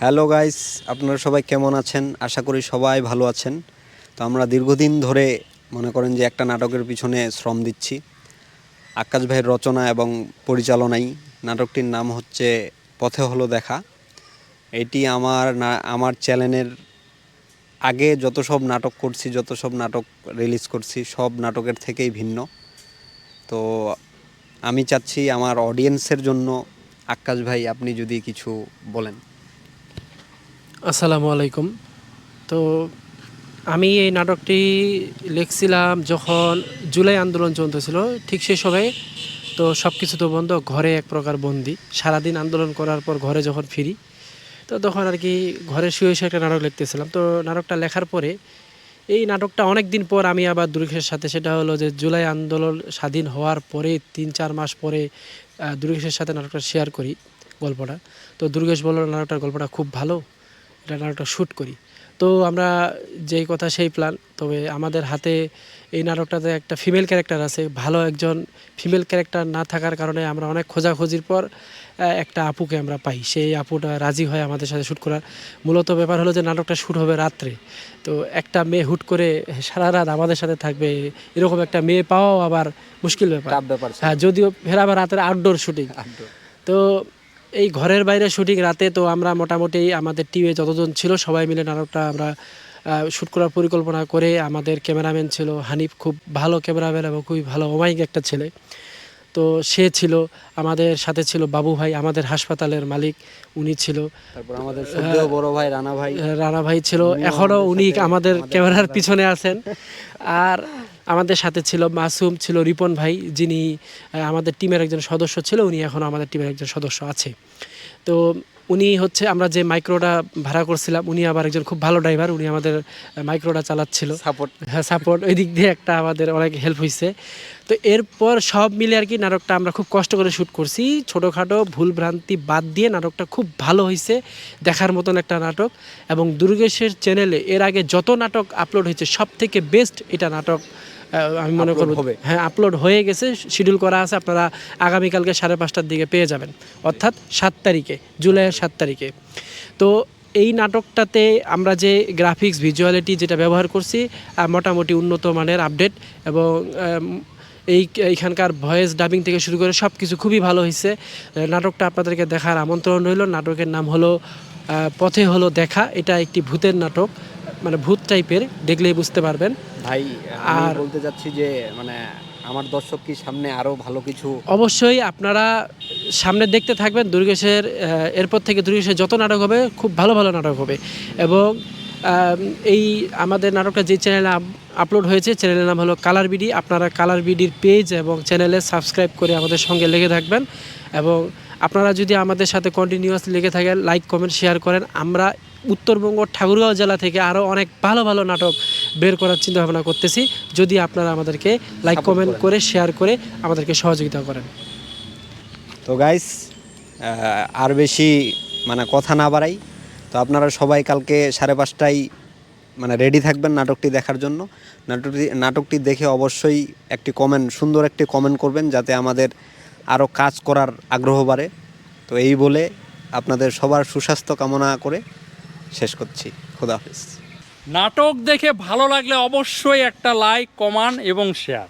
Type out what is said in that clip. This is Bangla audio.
হ্যালো গাইস আপনারা সবাই কেমন আছেন? আশা করি সবাই ভালো আছেন। তো আমরা দীর্ঘদিন ধরে মনে করেন যে একটা নাটকের পিছনে শ্রম দিচ্ছি। আকাশ ভাইয়ের রচনা এবং পরিচালনায়। নাটকটির নাম হচ্ছে পথে হলো দেখা। এটি আমার না, আমার চ্যানেলের আগে যত সব নাটক করছি, যত সব নাটক রিলিজ করছি, সব নাটকের থেকেই ভিন্ন। তো আমি চাচ্ছি আমার অডিয়েন্সের জন্য, আকাশ ভাই, আপনি যদি কিছু বলেন। আসসালামু আলাইকুম। তো আমি এই নাটকটি লিখছিলাম যখন জুলাই আন্দোলন চলতেছিল, ঠিক সেই সময়। তো সব কিছু তো বন্ধ, ঘরে এক প্রকার বন্দি। সারাদিন আন্দোলন করার পর ঘরে যখন ফিরি, তো তখন আর কি ঘরে শুয়ে শুয়ে একটা নাটক লিখতেছিলাম। তো নাটকটা লেখার পরে, এই নাটকটা অনেক দিন পর আমি আবার দুর্গেশের সাথে, সেটা হলো যে জুলাই আন্দোলন স্বাধীন হওয়ার পরে, তিন চার মাস পরে দুর্গেশের সাথে নাটকটা শেয়ার করি গল্পটা। তো দুর্গেশ বলল, নাটকটার গল্পটা খুব ভালো। এটা নাটকটা শ্যুট করি। তো আমরা যেই কথা সেই প্ল্যান তবে আমাদের হাতে এই নাটকটাতে একটা ফিমেল ক্যারেক্টার আছে ভালো একজন ফিমেল ক্যারেক্টার না থাকার কারণে আমরা অনেক খোঁজাখুঁজির পর একটা আপুকে আমরা পাই। সেই আপুটা রাজি হয় আমাদের সাথে শ্যুট করার। মূলত ব্যাপার হলো যে নাটকটা শ্যুট হবে রাত্রে। তো একটা মেয়ে হুট করে সারা রাত আমাদের সাথে থাকবে এরকম একটা মেয়ে পাওয়াও আবার মুশকিল ব্যাপার। হ্যাঁ যদিও ফের আবার রাতের আউটডোর শুটিং তো এই ঘরের বাইরে শুটিং রাতে তো আমরা মোটামুটি আমাদের টিমে যতজন ছিল সবাই মিলে নাটকটা আমরা শ্যুট করার পরিকল্পনা করে আমাদের ক্যামেরাম্যান ছিল হানিফ খুব ভালো ক্যামেরাম্যান এবং খুবই ভালো অমায়িক একটা ছেলে। তো সে ছিল আমাদের সাথে ছিল বাবু ভাই আমাদের হাসপাতালের মালিক উনি ছিল। তারপর আমাদের বড় ভাই রানা ভাই। রানা ভাই ছিল। এখনও উনি আমাদের ক্যামেরার পিছনে আছেন। আর আমাদের সাথে ছিল মাসুম ছিল রিপন ভাই যিনি আমাদের টিমের একজন সদস্য ছিল উনি এখনও আমাদের টিমের একজন সদস্য আছে। তো উনি হচ্ছে আমরা যে মাইক্রোটা ভাড়া করছিলাম উনি আবার একজন খুব ভালো ড্রাইভার উনি আমাদের মাইক্রোটা চালাচ্ছিল। সাপোর্ট হ্যাঁ সাপোর্ট ওই দিক দিয়ে একটা আমাদের অনেক হেল্প হয়েছে তো এরপর সব মিলে আর কি নাটকটা আমরা খুব কষ্ট করে শ্যুট করছি। ছোটোখাটো ভুলভ্রান্তি বাদ দিয়ে নাটকটা খুব ভালো হয়েছে দেখার মতন একটা নাটক। এবং দুর্গেশের চ্যানেলে এর আগে যত নাটক আপলোড হয়েছে সব থেকে বেস্ট এটা নাটক আমি মনে করব হ্যাঁ আপলোড হয়ে গেছে শিডিউল করা আছে আপনারা আগামীকালকে সাড়ে পাঁচটার দিকে পেয়ে যাবেন। অর্থাৎ সাত তারিখে জুলাইয়ের সাত তারিখে। তো এই নাটকটাতে আমরা যে গ্রাফিক্স ভিজুয়ালিটি যেটা ব্যবহার করছি মোটামুটি উন্নত মানের আপডেট এবং এই এইখানকার ভয়েস ডাবিং থেকে শুরু করে সব কিছু খুবই ভালো হয়েছে নাটকটা আপনাদেরকে দেখার আমন্ত্রণ রইল। নাটকের নাম হলো পথে হলো দেখা। এটা একটি ভূতের নাটক। মানে ভূত টাইপের দেখলেই বুঝতে পারবেন। ভাই আর- বলতে চাচ্ছি যে মানে আমার দর্শক কি সামনে আরও ভালো কিছু? অবশ্যই আপনারা সামনে দেখতে থাকবেন দুর্গেশের এরপর থেকে দুর্গেশের যত নাটক হবে খুব ভালো ভালো নাটক হবে। এবং এই আমাদের নাটকটা যে চ্যানেলে আপলোড হয়েছে চ্যানেলের নাম হলো কালার বিডি আপনারা কালার বিডির পেজ এবং চ্যানেলে সাবস্ক্রাইব করে আমাদের সঙ্গে লেগে থাকবেন। এবং আপনারা যদি আমাদের সাথে কন্টিনিউয়াস লেগে থাকেন লাইক কমেন্ট শেয়ার করেন আমরা উত্তরবঙ্গ ঠাকুরগাঁও জেলা থেকে আরও অনেক ভালো ভালো নাটক বের করার চিন্তা ভাবনা করতেছি। যদি আপনারা আমাদেরকে লাইক কমেন্ট করে শেয়ার করে আমাদেরকে সহযোগিতা করেন। তো গাইস আর বেশি মানে কথা না বাড়াই। তো আপনারা সবাই কালকে সাড়ে পাঁচটায় মানে রেডি থাকবেন নাটকটি দেখার জন্য। নাটকটি নাটকটি দেখে অবশ্যই একটি কমেন্ট সুন্দর একটি কমেন্ট করবেন যাতে আমাদের আরও কাজ করার আগ্রহ বাড়ে। তো এই বলে আপনাদের সবার সুস্বাস্থ্য কামনা করে শেষ করছি। খোদা হাফিজ। নাটক দেখে ভালো লাগলে অবশ্যই একটা লাইক কমান এবং শেয়ার।